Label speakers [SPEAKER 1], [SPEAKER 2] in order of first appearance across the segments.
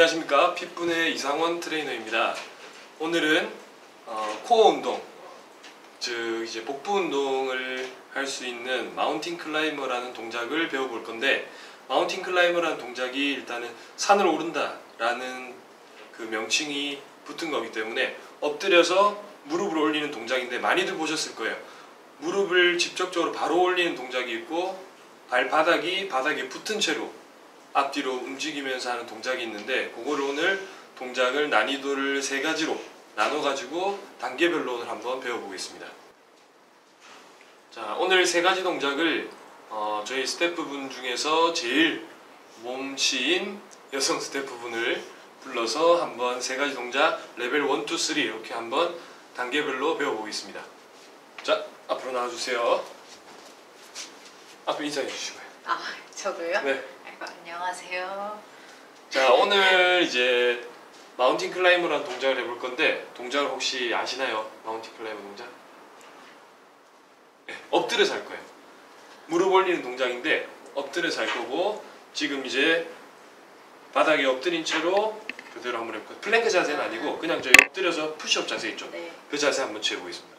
[SPEAKER 1] 안녕하십니까 핏분의 이상원 트레이너입니다. 오늘은 어, 코어 운동, 즉 이제 복부 운동을 할 수 있는 마운틴 클라이머라는 동작을 배워볼 건데 마운틴 클라이머라는 동작이 일단은 산을 오른다 라는 그 명칭이 붙은 거기 때문에 엎드려서 무릎을 올리는 동작인데 많이들 보셨을 거예요. 무릎을 직접적으로 바로 올리는 동작이 있고 발바닥이 바닥에 붙은 채로 앞뒤로 움직이면서 하는 동작이 있는데 그거를 오늘 동작을 난이도를 세 가지로 나눠 가지고 단계별로 오늘 한번 배워보겠습니다. 자 오늘 세 가지 동작을 어, 저희 스태프분 중에서 제일 몸치인 여성 스태프분을 불러서 한번 세 가지 동작 레벨 1, 2, 3 이렇게 한번 단계별로 배워보겠습니다. 자 앞으로 나와주세요. 앞에 인사해 주시고요.
[SPEAKER 2] 아, 저도요?
[SPEAKER 1] 네.
[SPEAKER 2] 안녕하세요.
[SPEAKER 1] 자 오늘 이제 마운틴 클라이머라는 동작을 해볼 건데 동작을 혹시 아시나요? 마운틴 클라이머 동작? 네, 엎드려서 할 거예요. 무릎 올리는 동작인데 엎드려서 할 거고 지금 이제 바닥에 엎드린 채로 그대로 한번 해볼게요. 플랭크 자세는 아니고 그냥 저희 엎드려서 푸시업 자세 있죠?
[SPEAKER 2] 네.
[SPEAKER 1] 그 자세 한번 취해보겠습니다.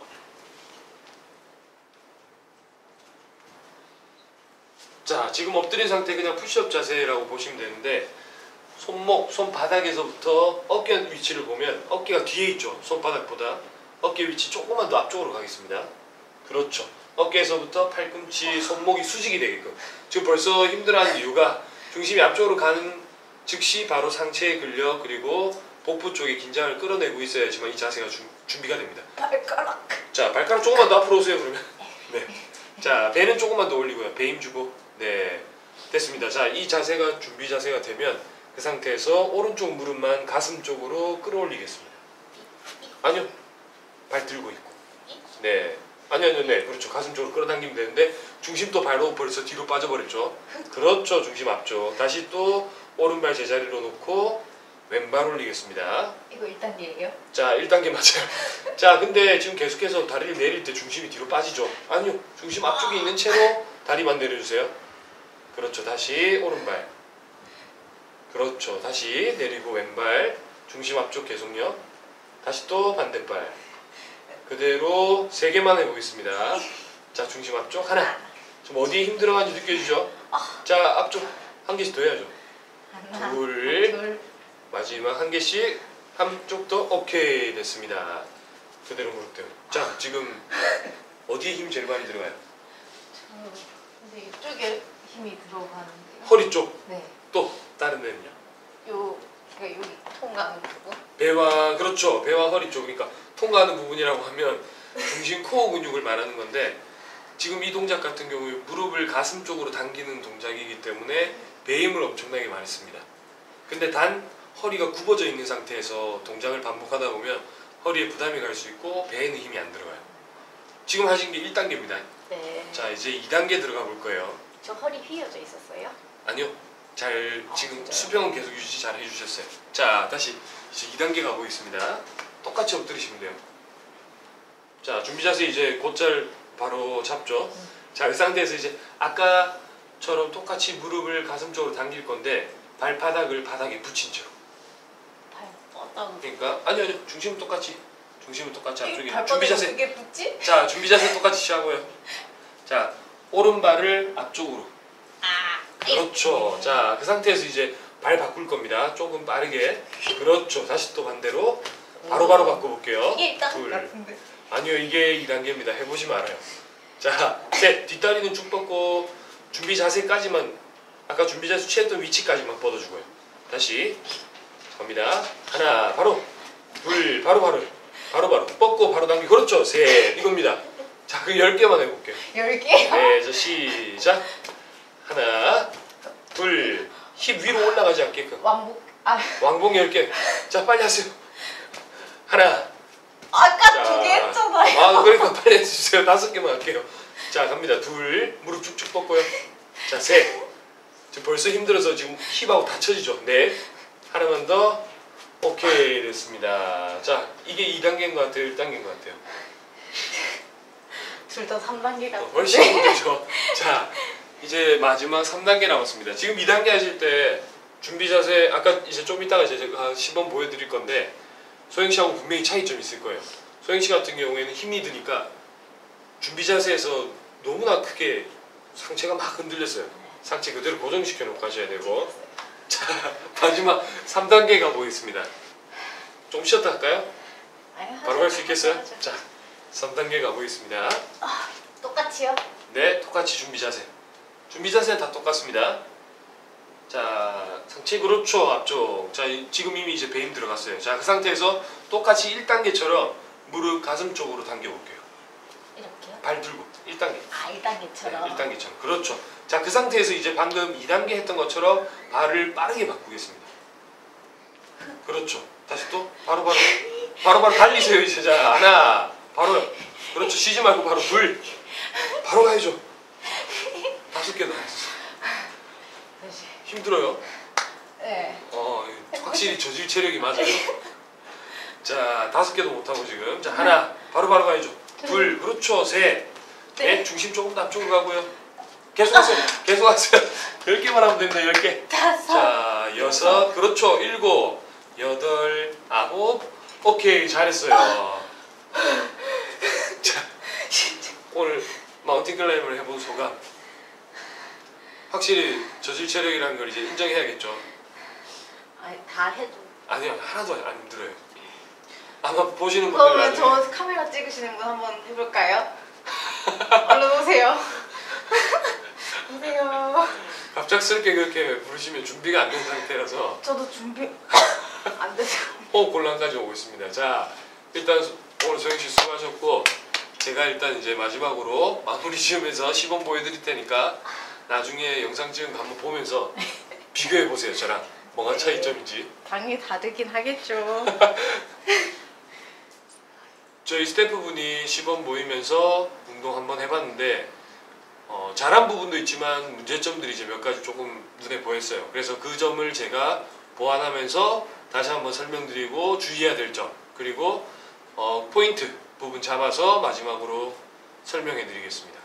[SPEAKER 1] 자, 지금 엎드린 상태 그냥 푸시업 자세라고 보시면 되는데 손목, 손바닥에서부터 어깨 위치를 보면 어깨가 뒤에 있죠. 손바닥보다 어깨 위치 조금만 더 앞쪽으로 가겠습니다. 그렇죠. 어깨에서부터 팔꿈치, 손목이 수직이 되게끔. 지금 벌써 힘들어하는 이유가 중심이 앞쪽으로 가는 즉시 바로 상체의 근력 그리고 복부 쪽에 긴장을 끌어내고 있어야지만 이 자세가 준- 준비가 됩니다.
[SPEAKER 2] 발가락.
[SPEAKER 1] 자 발가락 조금만 더 앞으로 오세요 그러면 네. 자 배는 조금만 더 올리고요 배 힘 주고 네 됐습니다. 자 이 자세가 준비 자세가 되면 그 상태에서 오른쪽 무릎만 가슴 쪽으로 끌어올리겠습니다. 아니요 발 들고 있고. 네 아니요 아니요 네 그렇죠. 가슴 쪽으로 끌어당기면 되는데 중심도 발로 벌써 뒤로 빠져버렸죠. 그렇죠 중심 앞쪽. 다시 또 오른발 제자리로 놓고 왼발 올리겠습니다.
[SPEAKER 2] 이거 1단계예요?
[SPEAKER 1] 자 1단계 맞아요. 자 근데 지금 계속해서 다리를 내릴 때 중심이 뒤로 빠지죠. 아니요 중심 앞쪽에 있는 채로 다리만 내려주세요 그렇죠 다시 오른발 그렇죠 다시 내리고 왼발 중심 앞쪽 계속요 다시 또 반대발 그대로 세 개만 해보겠습니다 자 중심 앞쪽 하나 지금 어디에 힘들어가는지 느껴지죠 자 앞쪽 한 개씩 더 해야죠 둘.
[SPEAKER 2] 둘.
[SPEAKER 1] 마지막 한 개씩 한쪽 더 오케이 됐습니다. 그대로 무릎 대고. 자 지금 어디에 힘 제일 많이 들어가요?
[SPEAKER 2] 저, 근데 이쪽에 힘이 들어가는데요.
[SPEAKER 1] 허리 쪽.
[SPEAKER 2] 네.
[SPEAKER 1] 또 다른 데는요?
[SPEAKER 2] 요, 그러니까 여기 통가는 부분.
[SPEAKER 1] 배와 그렇죠. 배와 허리 쪽. 그러니까 통과하는 부분이라고 하면 중심 코어 근육을 말하는 건데 지금 이 동작 같은 경우에 무릎을 가슴 쪽으로 당기는 동작이기 때문에 배 힘을 엄청나게 많이 씁니다. 근데 단 허리가 굽어져 있는 상태에서 동작을 반복하다 보면 허리에 부담이 갈 수 있고 배에는 힘이 안 들어가요. 지금 하신 게 1단계입니다.
[SPEAKER 2] 네.
[SPEAKER 1] 자 이제 2단계 들어가 볼 거예요.
[SPEAKER 2] 저 허리 휘어져 있었어요?
[SPEAKER 1] 아니요. 잘
[SPEAKER 2] 아,
[SPEAKER 1] 지금
[SPEAKER 2] 진짜요?
[SPEAKER 1] 수평은 계속 유지 잘 해주셨어요. 자 다시 이제 2단계 가보겠습니다. 똑같이 엎드리시면 돼요. 자 준비 자세 이제 곧잘 바로 잡죠. 자그 상태에서 이제 아까처럼 똑같이 무릎을 가슴 쪽으로 당길 건데 발바닥을 바닥에 붙인 채로.
[SPEAKER 2] 발 뻗다가.
[SPEAKER 1] 그러니까 아니요 아니요 중심은 똑같이 중심은 똑같이 앞쪽에 준비 자세. 자 준비 자세 똑같이 취하고요. 자 오른발을 앞쪽으로.
[SPEAKER 2] 아.
[SPEAKER 1] 그렇죠. 자, 그 상태에서 이제 발 바꿀 겁니다. 조금 빠르게. 그렇죠. 다시 또 반대로 바로 바로 바꿔볼게요.
[SPEAKER 2] 이게
[SPEAKER 1] 둘.
[SPEAKER 2] 같은데.
[SPEAKER 1] 아니요, 이게 2단계입니다. 해보시면 알아요. 자, 셋. 뒷다리는 쭉 뻗고 준비 자세까지만 아까 준비 자세 취했던 위치까지만 뻗어주고요. 다시 갑니다. 하나, 바로. 둘, 바로 바로. 바로 바로. 뻗고 바로 당기. 그렇죠. 셋. 이겁니다. 자, 그 10개만 해볼게요.
[SPEAKER 2] 10개?
[SPEAKER 1] 네, 자 시작. 하나, 둘, 힙 위로 올라가지 않게끔.
[SPEAKER 2] 왕복. 아,
[SPEAKER 1] 왕봉 10개. 자, 빨리 하세요. 하나.
[SPEAKER 2] 아까
[SPEAKER 1] 자.
[SPEAKER 2] 두개 했잖아요.
[SPEAKER 1] 아, 그러니까 빨리 해주세요. 다섯 개만 할게요. 자, 갑니다. 둘, 무릎 쭉쭉 뻗고요. 자, 셋. 지금 벌써 힘들어서 지금 힙하고 다쳐지죠. 넷. 하나만 더. 오케이, 됐습니다. 자, 이게 2단계인 것 같아요? 1단계인 것 같아요?
[SPEAKER 2] 둘 다 3단계
[SPEAKER 1] 어. 훨씬 힘들죠. 자, 이제 마지막 3단계 남았습니다. 지금 2단계 하실 때 준비 자세 아까 이제 좀 이따가 이제 제가 시범 보여드릴 건데 소영 씨하고 분명히 차이점이 있을 거예요. 소영 씨 같은 경우에는 힘이 드니까 준비 자세에서 너무나 크게 상체가 막 흔들렸어요. 상체 그대로 고정시켜 놓고 하셔야 되고 자 마지막 3단계 가보겠습니다. 좀 쉬었다 할까요? 바로 갈 수 있겠어요?
[SPEAKER 2] 자
[SPEAKER 1] 3단계 가보겠습니다.
[SPEAKER 2] 똑같이요?
[SPEAKER 1] 네, 똑같이 준비 자세. 준비 자세는 다 똑같습니다. 자, 상체 그렇죠, 앞쪽. 자, 이- 지금 이미 이제 배임 들어갔어요. 자, 그 상태에서 똑같이 1단계처럼 무릎 가슴 쪽으로 당겨볼게요.
[SPEAKER 2] 이렇게요?
[SPEAKER 1] 발 들고 1단계.
[SPEAKER 2] 아,
[SPEAKER 1] 네,
[SPEAKER 2] 2단계처럼.
[SPEAKER 1] 1단계처럼. 그렇죠. 자, 그 상태에서 이제 방금 2단계 했던 것처럼 발을 빠르게 바꾸겠습니다. 그렇죠. 다시 또 바로 바로 바로 바로 달리세요 이제 자 하나 바로 그렇죠 쉬지 말고 바로 둘 바로 가야죠 다섯 개더
[SPEAKER 2] 다시.
[SPEAKER 1] 힘들어요.
[SPEAKER 2] 네.
[SPEAKER 1] 어 확실히 저질 체력이 맞아요. 자 다섯 개도 못 하고 지금 자 하나 바로 바로 가야죠. 둘 그렇죠 셋
[SPEAKER 2] 네.
[SPEAKER 1] 넷 중심 조금 더 앞쪽으로 가고요. 계속 하세요. 계속 하세요. 열 개만 하면 됩니다. 열 개.
[SPEAKER 2] 다섯.
[SPEAKER 1] 자 여섯 그렇죠 일곱 여덟 아홉 오케이 잘했어요. 자 오늘 마운틴 클라이머를 해본 소감 확실히 저질 체력이라는 걸 이제 인정해야겠죠.
[SPEAKER 2] 아니, 다 해도.
[SPEAKER 1] 아니요 하나도 안 힘들어요. 아마 보시는 분들
[SPEAKER 2] 그러면
[SPEAKER 1] 나중에
[SPEAKER 2] 저 카메라 찍으시는 분 한번 해볼까요? 얼른 오세요. 오세요.
[SPEAKER 1] 갑작스럽게 그렇게 부르시면 준비가 안 된 상태라서
[SPEAKER 2] 저도 준비 안 돼서.
[SPEAKER 1] 호흡 곤란까지 오고 있습니다. 자 일단 오늘 소영 씨 수고하셨고 제가 일단 이제 마지막으로 마무리 지으면서 시범 보여드릴 테니까 나중에 영상 찍은 거 한번 보면서 비교해 보세요 저랑 뭐가 차이점인지
[SPEAKER 2] 당연히 다르긴 하겠죠.
[SPEAKER 1] 저희 스태프분이 시범 보이면서 운동 한번 해봤는데 어, 잘한 부분도 있지만 문제점들이 이제 몇 가지 조금 눈에 보였어요. 그래서 그 점을 제가 보완하면서 다시 한번 설명드리고 주의해야 될 점 그리고 어, 포인트 부분 잡아서 마지막으로 설명해 드리겠습니다.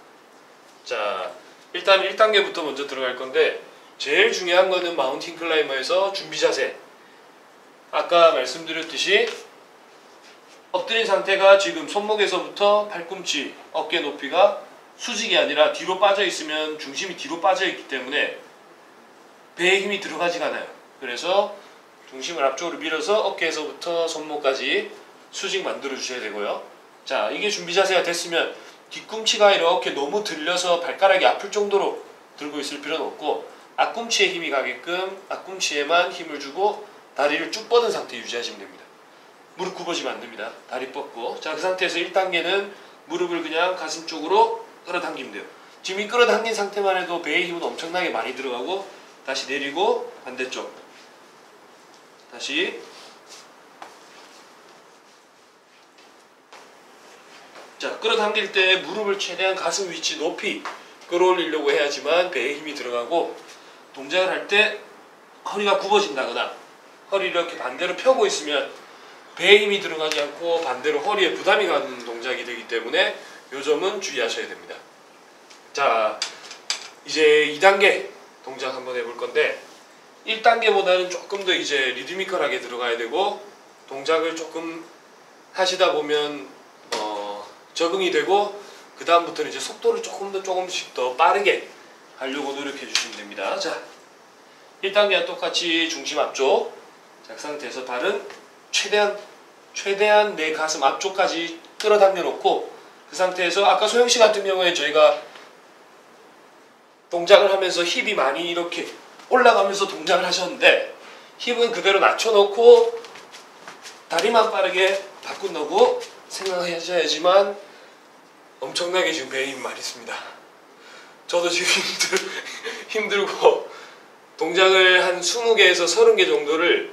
[SPEAKER 1] 자 일단 1단계부터 먼저 들어갈 건데 제일 중요한 거는 마운틴 클라이머에서 준비 자세. 아까 말씀드렸듯이 엎드린 상태가 지금 손목에서부터 팔꿈치, 어깨 높이가 수직이 아니라 뒤로 빠져 있으면 중심이 뒤로 빠져 있기 때문에 배에 힘이 들어가지가 않아요. 그래서 중심을 앞쪽으로 밀어서 어깨에서부터 손목까지 수직 만들어 주셔야 되고요. 자, 이게 준비 자세가 됐으면 뒤꿈치가 이렇게 너무 들려서 발가락이 아플 정도로 들고 있을 필요는 없고 앞꿈치에 힘이 가게끔 앞꿈치에만 힘을 주고 다리를 쭉 뻗은 상태 유지하시면 됩니다. 무릎 굽어지면 안 됩니다. 다리 뻗고. 자, 그 상태에서 1단계는 무릎을 그냥 가슴 쪽으로 끌어당기면 돼요. 지금 이 끌어당긴 상태만 해도 배의 힘은 엄청나게 많이 들어가고 다시 내리고 반대쪽. 다시. 자, 끌어당길 때 무릎을 최대한 가슴 위치 높이 끌어올리려고 해야지만 배에 힘이 들어가고 동작을 할 때 허리가 굽어진다거나 허리 이렇게 반대로 펴고 있으면 배에 힘이 들어가지 않고 반대로 허리에 부담이 가는 동작이 되기 때문에 이 점은 주의하셔야 됩니다. 자, 이제 2단계 동작 한번 해볼 건데 1단계보다는 조금 더 이제 리드미컬하게 들어가야 되고 동작을 조금 하시다 보면 어, 적응이 되고 그 다음부터는 이제 속도를 조금 더 조금씩 더 빠르게 하려고 노력해 주시면 됩니다. 자, 1단계와 똑같이 중심 앞쪽 자, 그 상태에서 발은 최대한 최대한 내 가슴 앞쪽까지 끌어당겨 놓고 그 상태에서 아까 소영 씨 같은 경우에 저희가 동작을 하면서 힙이 많이 이렇게 올라가면서 동작을 하셨는데 힙은 그대로 낮춰놓고 다리만 빠르게 바꾼다고 생각하셔야지만 엄청나게 지금 힘 많이 씁니다. 저도 지금 힘들, 힘들고 동작을 한 20개에서 30개 정도를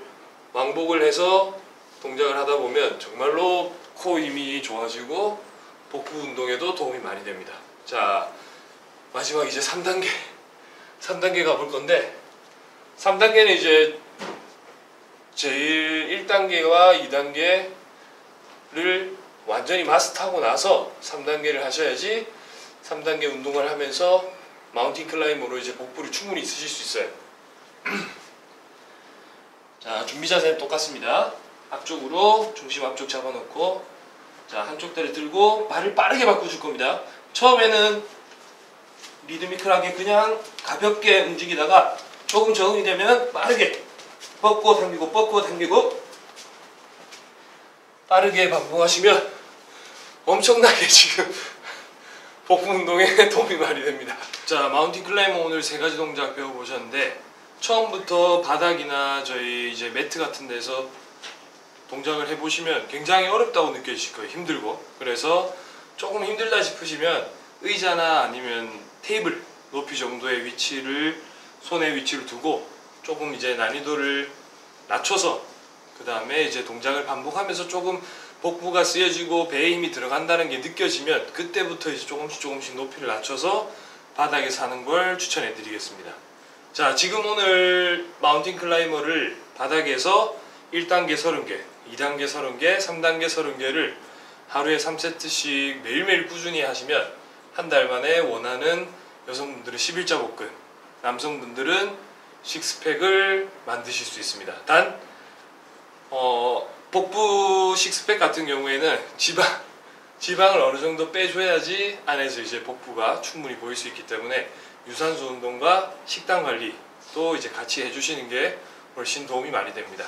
[SPEAKER 1] 왕복을 해서 동작을 하다 보면 정말로 코 힘이 좋아지고 복부 운동에도 도움이 많이 됩니다. 자, 마지막 이제 3단계. 3단계 가볼 건데 3단계는 이제 제일 1단계와 2단계를 완전히 마스터하고 나서 3단계를 하셔야지 3단계 운동을 하면서 마운틴 클라이머로 이제 복부를 충분히 쓰실 수 있어요. 자 준비 자세는 똑같습니다. 앞쪽으로 중심 앞쪽 잡아놓고 자 한쪽 다리 들고 발을 빠르게 바꿔줄 겁니다. 처음에는 리드미컬하게 그냥 가볍게 움직이다가 조금 적응이 되면 빠르게 뻗고 당기고 뻗고 당기고 빠르게 반복하시면 엄청나게 지금 복부 운동에 도움이 많이 됩니다. 자, 마운틴 클라이머 오늘 세 가지 동작 배워보셨는데 처음부터 바닥이나 저희 이제 매트 같은 데서 동작을 해보시면 굉장히 어렵다고 느껴지실 거예요. 힘들고. 그래서 조금 힘들다 싶으시면 의자나 아니면 테이블 높이 정도의 위치를 손의 위치를 두고 조금 이제 난이도를 낮춰서 그 다음에 이제 동작을 반복하면서 조금 복부가 쓰여지고 배에 힘이 들어간다는 게 느껴지면 그때부터 이제 조금씩 조금씩 높이를 낮춰서 바닥에 사는 걸 추천해 드리겠습니다. 자, 지금 오늘 마운틴 클라이머를 바닥에서 1단계 30개, 2단계 30개, 3단계 30개를 하루에 3세트씩 매일매일 꾸준히 하시면 한 달 만에 원하는 여성분들은 11자 복근, 남성분들은 식스팩을 만드실 수 있습니다. 단 어, 복부 식스팩 같은 경우에는 지방 지방을 어느 정도 빼줘야지 안에서 이제 복부가 충분히 보일 수 있기 때문에 유산소 운동과 식단 관리 또 이제 같이 해주시는 게 훨씬 도움이 많이 됩니다.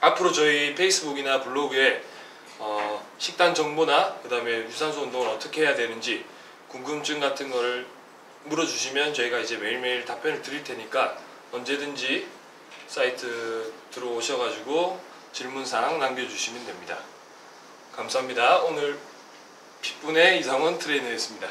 [SPEAKER 1] 앞으로 저희 페이스북이나 블로그에 어, 식단 정보나 그 다음에 유산소 운동을 어떻게 해야 되는지 궁금증 같은 거를 물어주시면 저희가 이제 매일매일 답변을 드릴 테니까 언제든지 사이트 들어오셔가지고 질문사항 남겨주시면 됩니다. 감사합니다. 오늘 핏분의 이상원 트레이너였습니다.